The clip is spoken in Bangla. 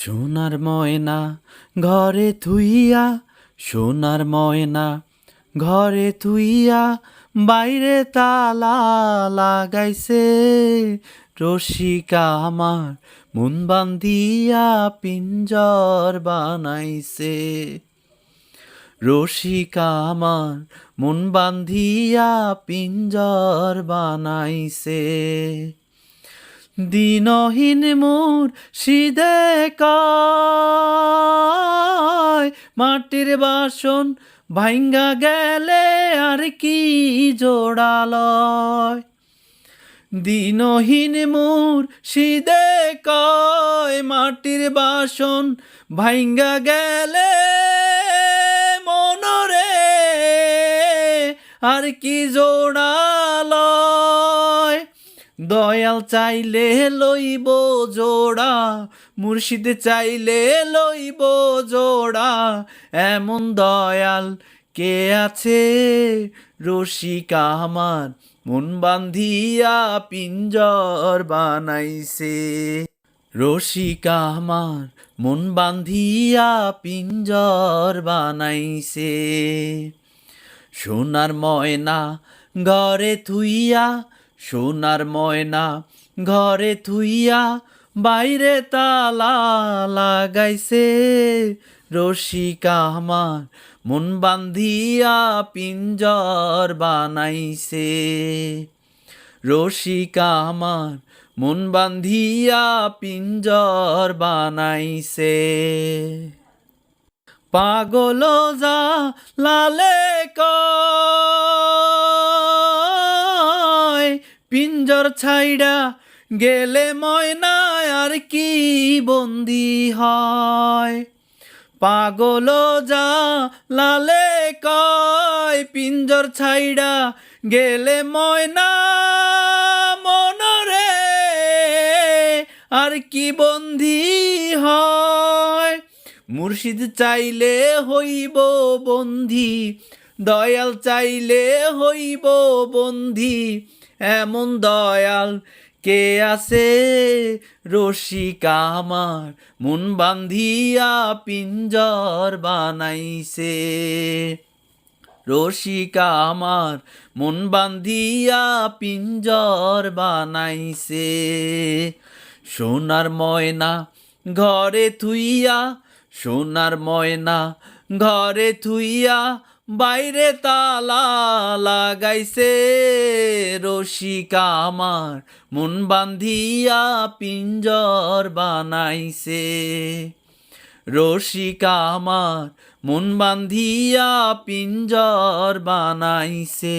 সোনার ময়না ঘরে থুইয়া, সোনার ময়না ঘরে থুইয়া বাইরে তালা লাগাইছে। রসিকা আমার মন বান্ধিয়া পিঞ্জর বানাইছে। রসিকা আমার মন বান্ধিয়া পিঞ্জর বানাইছে। দিনহীন মোর সিদে মাটির বাসন ভাঙ্গা গেলে আর কি জোড়ালয় দিনহীন মোর সিদে কয়, মাটির বাসন ভাঙ্গা গেলে মনরে আর কি জোড়ালয় দয়াল চাইলে লইব জোড়া, মুর্শিদ চাইলে লইব জোড়া। এমন দয়াল কে আছে? রসিকা আমার মন বান্ধিয়া পিঞ্জর বানাইছে। রসিকা আমার মন বান্ধিয়া পিঞ্জর বানাইছে। সোনার ময়না ঘরে থুইয়া সোনার ময়না ঘরে থুইয়া বাইরে তালা লাগাইছে। রসিকা আমার মন বান্ধিয়া পিঞ্জর বানাইছে। রসিকা আমার মন বান্ধিয়া পিঞ্জর বানাইছে। পাগল যা লালে কয় পিঞ্জর ছাইড়া গেলে ময়না আর কি বন্দি হয়? পাগল যা লালে কয়, পিঞ্জর ছাইড়া গেলে ময়না মনরে আর কি বন্দি হয়? মুর্শিদ চাইলে হইব বন্ধি দয়াল চাইলে হইব বন্ধি এমন দয়াল কে আছে? রসিকা আমার মন বান্ধিয়া পিঞ্জর বানাইছে। রসিকা আমার মন বান্ধিয়া পিঞ্জর বানাইছে। সোনার ময়না ঘরে থুইয়া, সোনার ময়না ঘরে থুইয়া বাইরে তালা লাগাইছে রসিকা আমার। মন বান্ধিয়া পিঞ্জর বানাইছে। রসিকা আমার, মন বান্ধিয়া পিঞ্জর বানাইছে।